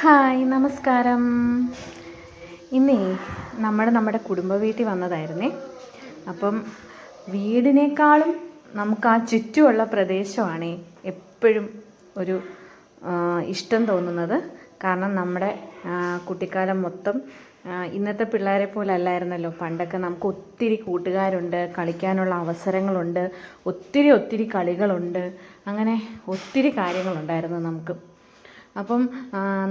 Hi നമസ്കാരം. ഇന്നേ നമ്മൾ നമ്മുടെ കുടുംബ വീട്ടിൽ വന്നതായിരുന്നേ. അപ്പം വീടിനേക്കാളും നമുക്ക് ആ ചുറ്റുമുള്ള പ്രദേശമാണ് എപ്പോഴും ഒരു ഇഷ്ടം തോന്നുന്നത്. കാരണം നമ്മുടെ കുട്ടിക്കാലം മൊത്തം ഇന്നത്തെ പിള്ളേരെ പോലെ അല്ലായിരുന്നല്ലോ പണ്ടൊക്കെ നമുക്ക് ഒത്തിരി കൂട്ടുകാരുണ്ട് കളിക്കാനുള്ള അവസരങ്ങളുണ്ട് ഒത്തിരി ഒത്തിരി കളികളുണ്ട് അങ്ങനെ ഒത്തിരി കാര്യങ്ങളുണ്ടായിരുന്നു നമുക്ക്. അപ്പം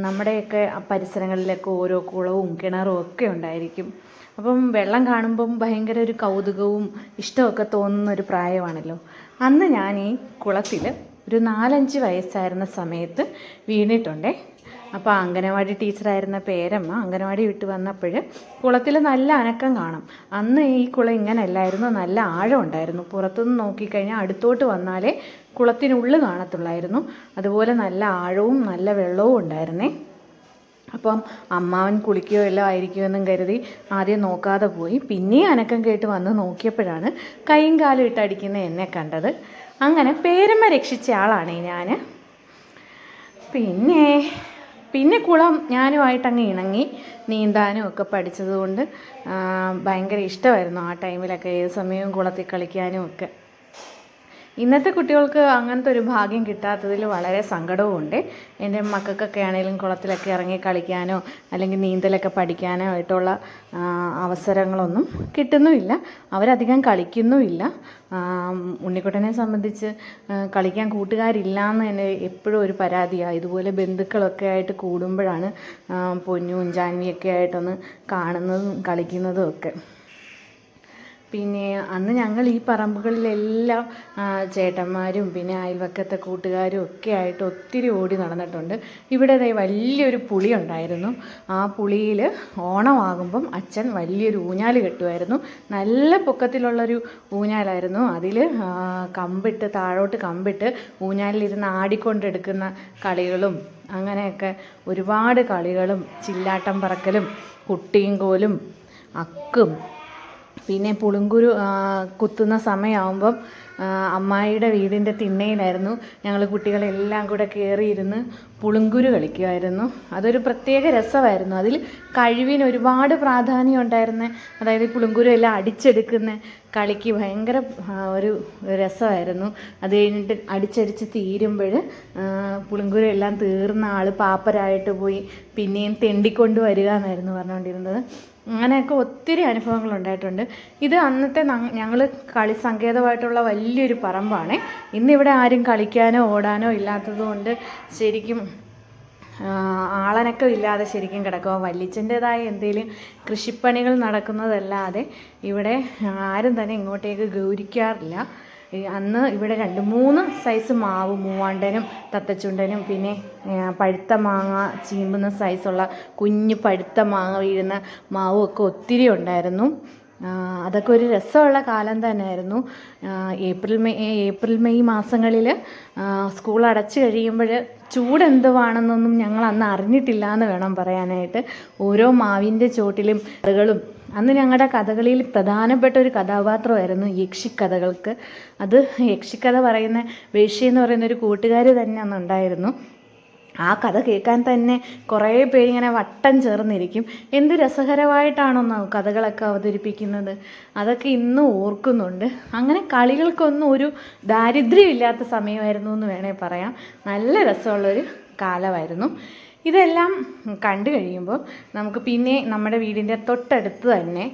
നമ്മുടെയൊക്കെ പരിസരങ്ങളിലൊക്കെ ഓരോ കുളവും കിണറും ഒക്കെ ഉണ്ടായിരിക്കും. അപ്പം വെള്ളം കാണുമ്പം ഭയങ്കര ഒരു കൗതുകവും ഇഷ്ടമൊക്കെ തോന്നുന്ന ഒരു പ്രായമാണല്ലോ. അന്ന് ഞാൻ ഈ കുളത്തിൽ ഒരു നാലഞ്ച് വയസ്സായിരുന്ന സമയത്ത് വീണിട്ടുണ്ടേ. അപ്പോൾ അംഗനവാടി ടീച്ചറായിരുന്ന പേരമ്മ അംഗനവാടി വിട്ട് വന്നപ്പോൾ കുളത്തിൽ നല്ല അനക്കം കാണും. അന്ന് ഈ കുളം ഇങ്ങനെ ഇങ്ങനെയല്ലായിരുന്നു. നല്ല ആഴം ഉണ്ടായിരുന്നു. പുറത്തുനിന്ന് നോക്കിക്കഴിഞ്ഞാൽ അടുത്തോട്ട് വന്നാലേ കുളത്തിനുള്ളിൽ കാണത്തുള്ളായിരുന്നു. അതുപോലെ നല്ല ആഴവും നല്ല വെള്ളവും ഉണ്ടായിരുന്നേ. അപ്പം അമ്മാവൻ കുളിക്കുകയോ എല്ലാം ആയിരിക്കുമെന്നും കരുതി ആദ്യം നോക്കാതെ പോയി. പിന്നെയും അനക്കം കേട്ട് വന്ന് നോക്കിയപ്പോഴാണ് കൈയും കാലും ഇട്ടടിക്കുന്ന എന്നെ കണ്ടത്. അങ്ങനെ പേരമ്മ രക്ഷിച്ച ആളാണ് ഞാൻ പിന്നെ പിന്നെ കുളം ഞാനുമായിട്ട് അങ്ങ് ഇണങ്ങി നീന്താനും ഒക്കെ പഠിച്ചതുകൊണ്ട് ഭയങ്കര ഇഷ്ടമായിരുന്നു ആ ടൈമിലൊക്കെ ഏത് സമയവും കുളത്തിൽ കളിക്കാനും ഒക്കെ. ഇന്നത്തെ കുട്ടികൾക്ക് അങ്ങനത്തെ ഒരു ഭാഗ്യം കിട്ടാത്തതിൽ വളരെ സങ്കടവും ഉണ്ട് എന്റെ മക്കൾക്കൊക്കെ ആണെങ്കിലും കുളത്തിലൊക്കെ ഇറങ്ങി കളിക്കാനോ അല്ലെങ്കിൽ നീന്തലൊക്കെ പഠിക്കാനോ ആയിട്ടുള്ള അവസരങ്ങളൊന്നും കിട്ടുന്നുമില്ല. അവരധികം കളിക്കുന്നുമില്ല. ഉണ്ണിക്കുട്ടനെ സംബന്ധിച്ച് കളിക്കാൻ കൂട്ടുകാരില്ല എന്ന് തന്നെ എപ്പോഴും ഒരു പരാതിയാണ് ഇതുപോലെ ബന്ധുക്കളൊക്കെ ആയിട്ട് കൂടുമ്പോഴാണ് പൊന്നും ജാൻവിയൊക്കെ ആയിട്ടൊന്ന് കാണുന്നതും കളിക്കുന്നതും ഒക്കെ. പിന്നെ അന്ന് ഞങ്ങൾ ഈ പറമ്പുകളിലെല്ലാം ചേട്ടന്മാരും പിന്നെ അയൽവക്കത്തെ കൂട്ടുകാരും ഒക്കെ ആയിട്ട് ഒത്തിരി ഓടി നടന്നിട്ടുണ്ട്. ഇവിടെ വലിയൊരു പുളി ഉണ്ടായിരുന്നു. ആ പുളിയിൽ ഓണമാകുമ്പം അച്ഛൻ വലിയൊരു ഊഞ്ഞാൽ കെട്ടുമായിരുന്നു. നല്ല പൊക്കത്തിലുള്ളൊരു ഊഞ്ഞാലായിരുന്നു. അതിൽ കമ്പിട്ട് താഴോട്ട് കമ്പിട്ട് ഊഞ്ഞാലിരുന്ന് ആടിക്കൊണ്ടെടുക്കുന്ന കളികളും അങ്ങനെയൊക്കെ ഒരുപാട് കളികളും ചില്ലാട്ടം പറക്കലും കുട്ടിയും കോലും അക്കും പിന്നെ പുളുങ്കുരു കുത്തുന്ന സമയമാകുമ്പം അമ്മായിയുടെ വീടിന്റെ തിണ്ണയിലായിരുന്നു. ഞങ്ങൾ കുട്ടികളെല്ലാം കൂടെ കയറിയിരുന്ന് പുളുങ്കുരു കളിക്കുമായിരുന്നു അതൊരു പ്രത്യേക രസമായിരുന്നു. അതിൽ കഴിവിന് ഒരുപാട് പ്രാധാന്യം ഉണ്ടായിരുന്ന. അതായത് പുളുങ്കുരു എല്ലാം അടിച്ചെടുക്കുന്ന കളിക്ക് ഭയങ്കര ഒരു രസമായിരുന്നു. അത് കഴിഞ്ഞിട്ട് അടിച്ചടിച്ച് തീരുമ്പോൾ പുളുങ്കുരു എല്ലാം തീർന്ന ആൾ പാപ്പരായിട്ട് പോയി പിന്നെയും തെണ്ടിക്കൊണ്ട് വരിക എന്നായിരുന്നു പറഞ്ഞുകൊണ്ടിരുന്നത് അങ്ങനെയൊക്കെ ഒത്തിരി അനുഭവങ്ങൾ ഉണ്ടായിട്ടുണ്ട്. ഇത് അന്നത്തെ ഞങ്ങൾ കളി സങ്കേതമായിട്ടുള്ള വലിയൊരു പറമ്പാണ്. ഇന്നിവിടെ ആരും കളിക്കാനോ ഓടാനോ ഇല്ലാത്തതുകൊണ്ട് ശരിക്കും ആളനക്കം ഇല്ലാതെ ശരിക്കും കിടക്കുക വല്ലിച്ചന്റെതായ എന്തെങ്കിലും കൃഷിപ്പണികൾ നടക്കുന്നതല്ലാതെ ഇവിടെ ആരും തന്നെ ഇങ്ങോട്ടേക്ക് ഗൗരിക്കാറില്ല. അന്ന് ഇവിടെ രണ്ട് മൂന്ന് സൈസ് മാവ് മൂവാണ്ടനും തത്തച്ചുണ്ടനും പിന്നെ പഴുത്ത മാങ്ങ ചീമ്പുന്ന സൈസുള്ള കുഞ്ഞ് പഴുത്ത മാങ്ങ വീഴുന്ന മാവും ഒക്കെ ഒത്തിരി ഉണ്ടായിരുന്നു. അതൊക്കെ ഒരു രസമുള്ള കാലം തന്നെയായിരുന്നു. ഏപ്രിൽ മെയ് ഏപ്രിൽ മെയ് മാസങ്ങളിൽ സ്കൂൾ അടച്ചു കഴിയുമ്പോൾ ചൂട് എന്തുവാണെന്നൊന്നും ഞങ്ങൾ അന്ന് അറിഞ്ഞിട്ടില്ല എന്ന് വേണം പറയാനായിട്ട്. ഓരോ മാവിന്റെ ചോട്ടിലും കഥകളും അന്ന് ഞങ്ങളുടെ കഥകളിയിൽ പ്രധാനപ്പെട്ട ഒരു കഥാപാത്രമായിരുന്നു യക്ഷിക്കഥകൾക്ക്. അത് യക്ഷിക്കഥ പറയുന്ന വേഷ്യ എന്ന് പറയുന്ന ഒരു കൂട്ടുകാർ തന്നെ അന്നുണ്ടായിരുന്നു ആ കഥ കേൾക്കാൻ തന്നെ കുറേ പേര് ഇങ്ങനെ വട്ടം ചേർന്നിരിക്കും. എന്ത് രസകരമായിട്ടാണെന്നോ കഥകളൊക്കെ അവതരിപ്പിക്കുന്നത്. അതൊക്കെ ഇന്നും ഓർക്കുന്നുണ്ട്. അങ്ങനെ കളികൾക്കൊന്നും ഒരു ദാരിദ്ര്യമില്ലാത്ത സമയമായിരുന്നു എന്ന് വേണേൽ പറയാം. നല്ല രസമുള്ളൊരു കാലമായിരുന്നു. ഇതെല്ലാം കണ്ടു കഴിയുമ്പോൾ നമുക്ക് പിന്നെ നമ്മുടെ വീടിന്റെ തൊട്ടടുത്ത് തന്നെ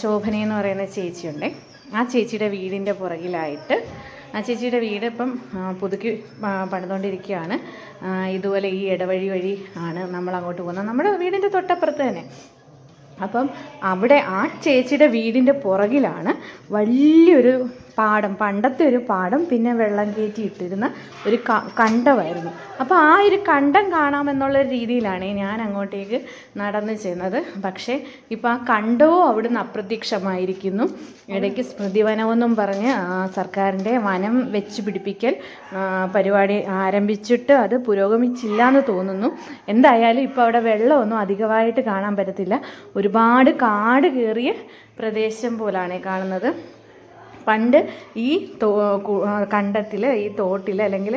ശോഭനയെന്ന് പറയുന്ന ചേച്ചിയുണ്ട്. ആ ചേച്ചിയുടെ വീടിന്റെ പുറകിലായിട്ട് ആ ചേച്ചിയുടെ വീട് ഇപ്പം പുതുക്കി പണിതുകൊണ്ടിരിക്കുകയാണ്. ഇതുപോലെ ഈ ഇടവഴി വഴി ആണ് നമ്മൾ അങ്ങോട്ട് പോകുന്നത്. നമ്മുടെ വീടിന്റെ തൊട്ടപ്പുറത്ത് തന്നെ. അപ്പം അവിടെ ആ ചേച്ചിയുടെ വീടിന്റെ പുറകിലാണ് വലിയൊരു പാടം പണ്ടത്തെ ഒരു പാടം പിന്നെ വെള്ളം കയറ്റി ഇട്ടിരുന്ന ഒരു കണ്ടമായിരുന്നു. അപ്പോൾ ആ ഒരു കണ്ടം കാണാമെന്നുള്ള രീതിയിലാണ് ഞാൻ അങ്ങോട്ടേക്ക് നടന്നു ചെന്നത്. പക്ഷേ ഇപ്പോൾ ആ കണ്ടവും അവിടുന്ന് അപ്രത്യക്ഷമായിരിക്കുന്നു. ഇടയ്ക്ക് സ്മൃതിവനമെന്നും പറഞ്ഞ് സർക്കാരിന്റെ വനം വെച്ച് പിടിപ്പിക്കൽ പരിപാടി ആരംഭിച്ചിട്ട് അത് പുരോഗമിച്ചില്ല എന്ന് തോന്നുന്നു. എന്തായാലും ഇപ്പോൾ അവിടെ വെള്ളമൊന്നും അധികമായിട്ട് കാണാൻ പറ്റത്തില്ല. ഒരുപാട് കാട് കയറിയ പ്രദേശം പോലാണ് കാണുന്നത്. പണ്ട് ഈ കണ്ടത്തിൽ ഈ തോട്ടിൽ അല്ലെങ്കിൽ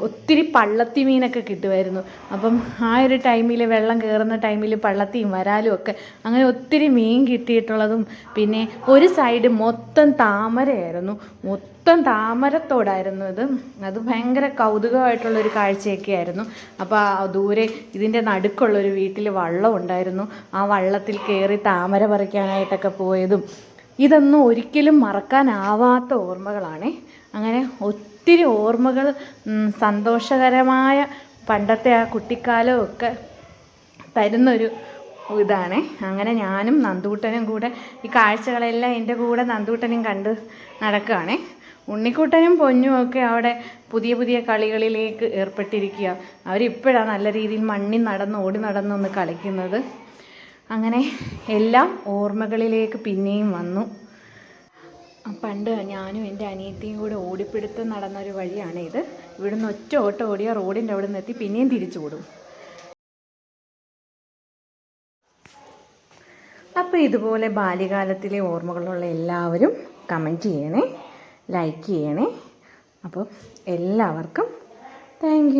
ഒത്തിരി പള്ളത്തി മീനൊക്കെ കിട്ടുമായിരുന്നു അപ്പം ആ ഒരു ടൈമിൽ വെള്ളം കയറുന്ന ടൈമിൽ പള്ളത്തിയും വരാലും ഒക്കെ അങ്ങനെ ഒത്തിരി മീൻ കിട്ടിയിട്ടുള്ളതും പിന്നെ ഒരു സൈഡ് മൊത്തം താമരയായിരുന്നു. മൊത്തം താമരത്തോടായിരുന്നു ഇത്. അത് ഭയങ്കര കൗതുകമായിട്ടുള്ളൊരു കാഴ്ചയൊക്കെ ആയിരുന്നു. അപ്പോൾ ദൂരെ ഇതിന്റെ നടുക്കുള്ളൊരു വീട്ടിൽ വള്ളം ഉണ്ടായിരുന്നു. ആ വള്ളത്തിൽ കയറി താമര പറിക്കാനായിട്ടൊക്കെ പോയതും ഇതൊന്നും ഒരിക്കലും മറക്കാനാവാത്ത ഓർമ്മകളാണ്. അങ്ങനെ ഒത്തിരി ഓർമ്മകൾ സന്തോഷകരമായ പണ്ടത്തെ ആ കുട്ടിക്കാലമൊക്കെ തരുന്നൊരു ഇതാണ്. അങ്ങനെ ഞാനും നന്ദൂട്ടനും കൂടെ ഈ കാഴ്ചകളെല്ലാം എന്റെ കൂടെ നന്ദൂട്ടനും കണ്ട് നടക്കുകയാണേ. ഉണ്ണിക്കുട്ടനും പൊന്നും ഒക്കെ അവിടെ പുതിയ പുതിയ കളികളിലേക്ക് ഏർപ്പെട്ടിരിക്കുക. അവരിപ്പോഴാണ് നല്ല രീതിയിൽ മണ്ണിൽ നടന്ന് ഓടി നടന്നൊന്ന് കളിക്കുന്നത്. അങ്ങനെ എല്ലാം ഓർമ്മകളിലേക്ക് പിന്നെയും വന്നു. പണ്ട് ഞാനും എന്റെ അനിയത്തിയും കൂടെ ഓടിപ്പിടുത്തം നടന്നൊരു വഴിയാണ് ഇത് ഇവിടുന്ന് ഒറ്റ ഓട്ടം ഓടിയ റോഡിന്റെ അവിടെ നിന്ന് എത്തി പിന്നെയും തിരിച്ചു ഓടും. അപ്പോൾ ഇതുപോലെ ബാല്യകാലത്തിലെ ഓർമ്മകളുള്ള എല്ലാവരും കമന്റ് ചെയ്യണേ ലൈക്ക് ചെയ്യണേ. അപ്പോൾ എല്ലാവർക്കും താങ്ക്